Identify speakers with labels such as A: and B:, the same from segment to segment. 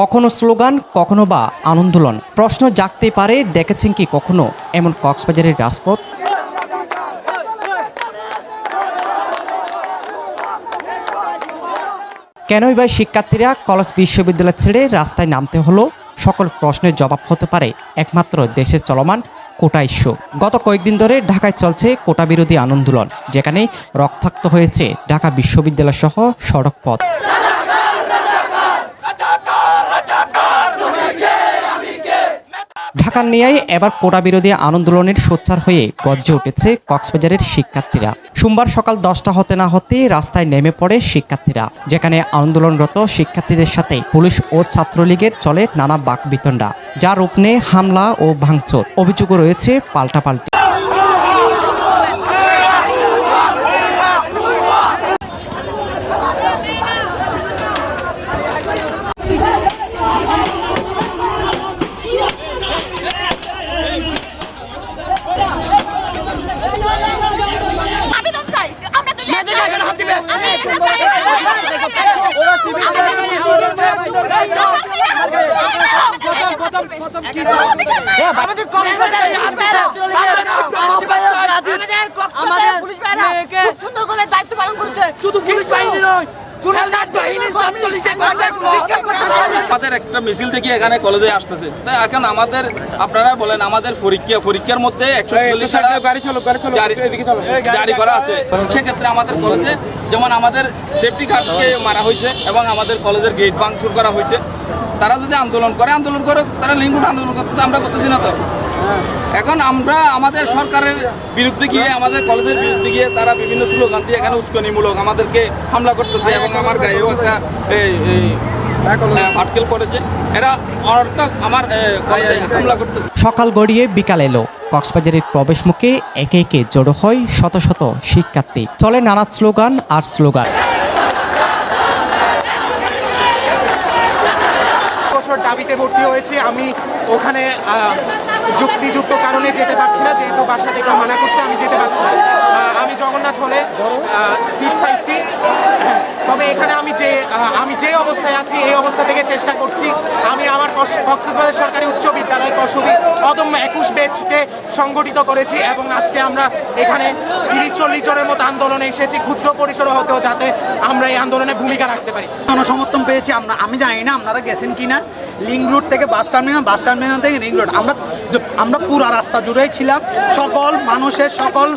A: কখনো স্লোগান, কখনো বা আন্দোলন প্রশ্ন জাগতে পারে, দেখেছেন কি কখনো? এমন কক্সবাজারের রাজপথ? কেনই বা শিক্ষার্থীরা কলেজ বিশ্ববিদ্যালয় ছেড়ে রাস্তায় নামতে হলো? সকল প্রশ্নের জবাব হতে পারে একমাত্র দেশে চলমান কোটা ইস্যু গত কয়েকদিন ধরে ঢাকায় চলছে কোটা বিরোধী আন্দোলন, যেখানে রক্তাক্ত হয়েছে ঢাকা বিশ্ববিদ্যালয় সহ সড়ক পথ ঢাকার এবার কোটা বিরোধী আন্দোলনের সোচ্চার হয়ে গজ্জে উঠেছে কক্সবাজারের শিক্ষার্থীরা। সোমবার সকাল দশটা হতে না হতে রাস্তায় নেমে পড়ে শিক্ষার্থীরা, যেখানে আন্দোলনরত শিক্ষার্থীদের সাথে পুলিশ ও ছাত্রলীগের চলে নানা বাকবিতণ্ডা, যার রূপ হামলা ও ভাঙচুর। অভিযোগও রয়েছে পাল্টাপাল্টি
B: আবেদন চাই আমরা তো মেয়েদের গায়ে হাত দিবে আমি এটা চাই
C: ওরা সিভিল
B: আমাদের আমাদের পুলিশ ভাইরা খুব সুন্দর করে দায়িত্ব পালন করেছে।
C: শুধু পুলিশ বাহিনী নয়
B: কোন বাহিনী ছাত্রলীগের
D: আমাদের একটা মিছিল থেকে এখানে কলেজে আসতেছে। তাই এখন আমাদের আপনারা বলেন আমাদের পরীক্ষা পরীক্ষার মধ্যে একশো চল্লিশ গাড়ি চলো গাড়ি চলো জারি করা আছে। সেক্ষেত্রে আমাদের কলেজে যেমন আমাদের সেফটি কার্ডকে মারা হয়েছে এবং আমাদের কলেজের গেট ভাঙচুর করা হয়েছে। তারা যদি আন্দোলন করে আন্দোলন করে তারা লিঙ্গুট আন্দোলন করতেছে, আমরা করতেছি না তো। এখন আমরা আমাদের সরকারের বিরুদ্ধে গিয়ে, আমাদের কলেজের বিরুদ্ধে গিয়ে তারা বিভিন্ন স্লোগান দিয়ে এখানে উস্কানিমূলক আমাদেরকে হামলা করতেছে এবং আমার গায়েও একটা করেছে অনর্থক আমার হামলা
A: সকাল গড়িয়ে বিকাল এলো। কক্সবাজারের প্রবেশমুখে একে একে জড়ো হয় শত শত শিক্ষার্থী। চলে নানা স্লোগান আর স্লোগান।
E: বছর ভর্তি হয়েছে। আমি ওখানে যুক্তিযুক্ত কারণে যেতে পারছি না, যেহেতু বাসা থেকে মানা করছে, আমি যেতে পারছি না। আমি জগন্নাথ হলে সিট পাইছি তবে এখানে আমি যে আমি যে অবস্থায় আছি, এই অবস্থা থেকে চেষ্টা করছি আমি আমার কস- কক্সবাজার সরকারি উচ্চ বিদ্যালয় কসবি অদম্য একুশ বেচকে সংগঠিত করেছি এবং আজকে আমরা এখানে তিরিশ চল্লিশ জনের মতো আন্দোলনে এসেছি, ক্ষুদ্র পরিসরে হতেও যাতে আমরা এই আন্দোলনে ভূমিকা রাখতে পারি।
C: জনসমর্থন পেয়েছি, আমরা আমি জানি না আপনারা গেছেন কিনা। লিঙ্ক রুট থেকে বাস টার্মিনাল বাস টার্মিনাল থেকে রিং রোড। আমরা আমরা পুরো রাস্তা জুড়েই ছিলাম। সকল মানুষের, সকল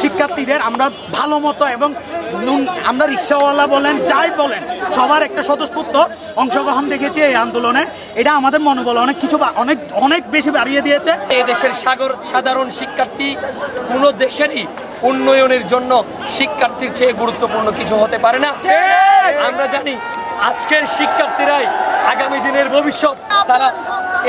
C: শিক্ষার্থীদের আমরা ভালো মতো এবং আমরা রিক্সাওয়ালা বলেন যাই বলেন সবার একটা স্বতঃস্ফূর্ত অংশগ্রহণ দেখেছি এই আন্দোলনে। এটা আমাদের মনোবল অনেক কিছু অনেক অনেক বেশি বাড়িয়ে দিয়েছে।
F: এই দেশের সাগর সাধারণ শিক্ষার্থী কোনো দেশেরই উন্নয়নের জন্য শিক্ষার্থীর চেয়ে গুরুত্বপূর্ণ কিছু হতে পারে না। আমরা জানি আজকের শিক্ষার্থীরাই আগামী দিনের ভবিষ্যৎ। তারা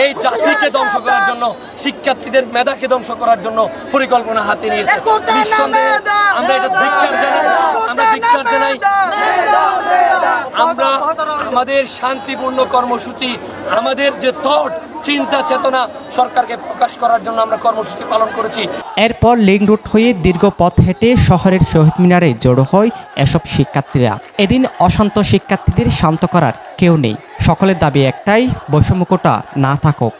F: এই জাতিকে ধ্বংস করার জন্য শিক্ষার্থীদের মেধাকে ধ্বংস করার জন্য পরিকল্পনা হাতে নিয়েছে। নিঃসন্দেহে আমরা এটা ধিক্কার জানাই আমরা ধিক্কার জানাই। আমরা আমাদের শান্তিপূর্ণ কর্মসূচি আমাদের যে থট চিন্তা চেতনা সরকারকে প্রকাশ করার জন্য আমরা কর্মসূচি পালন করেছি।
A: এরপর লিঙ্ক রুট হয়ে দীর্ঘ পথ হেঁটে শহরের শহীদ মিনারে জড়ো হয় এসব শিক্ষার্থীরা। এদিন অশান্ত শিক্ষার্থীদের শান্ত করার কেউ নেই। সকলের দাবি একটাই
G: বৈষম্য কোটা না থাকুক।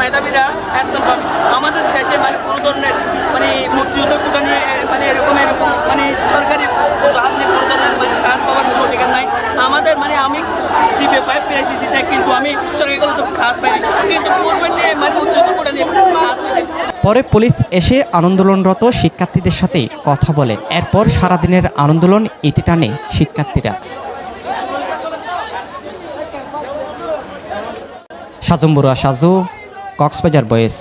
G: মেধাবীরা একদম আমাদের দেশে মানে কোনো ধরনের মানে মুক্তিযুদ্ধ কোটা নিয়ে মানে এরকম এরকম মানে সরকারি জাহাজ নিয়ে কোনো ধরনের মানে চান্স পাওয়ার কোনো অধিকার নাই আমাদের মানে আমি জিপে পাই পেয়েছি সেটা কিন্তু আমি সরকারি কলেজ চান্স পাইনি কিন্তু গভর্নমেন্ট নিয়ে মানে মুক্তিযুদ্ধ কোটা নিয়ে চান্স পাইছি
A: পরে পুলিশ এসে আন্দোলনরত শিক্ষার্থীদের সাথে কথা বলেন এরপর সারাদিনের আন্দোলন ইতি টানে শিক্ষার্থীরা। সাজম বড়ুয়া সাজু, কক্সবাজার বয়েস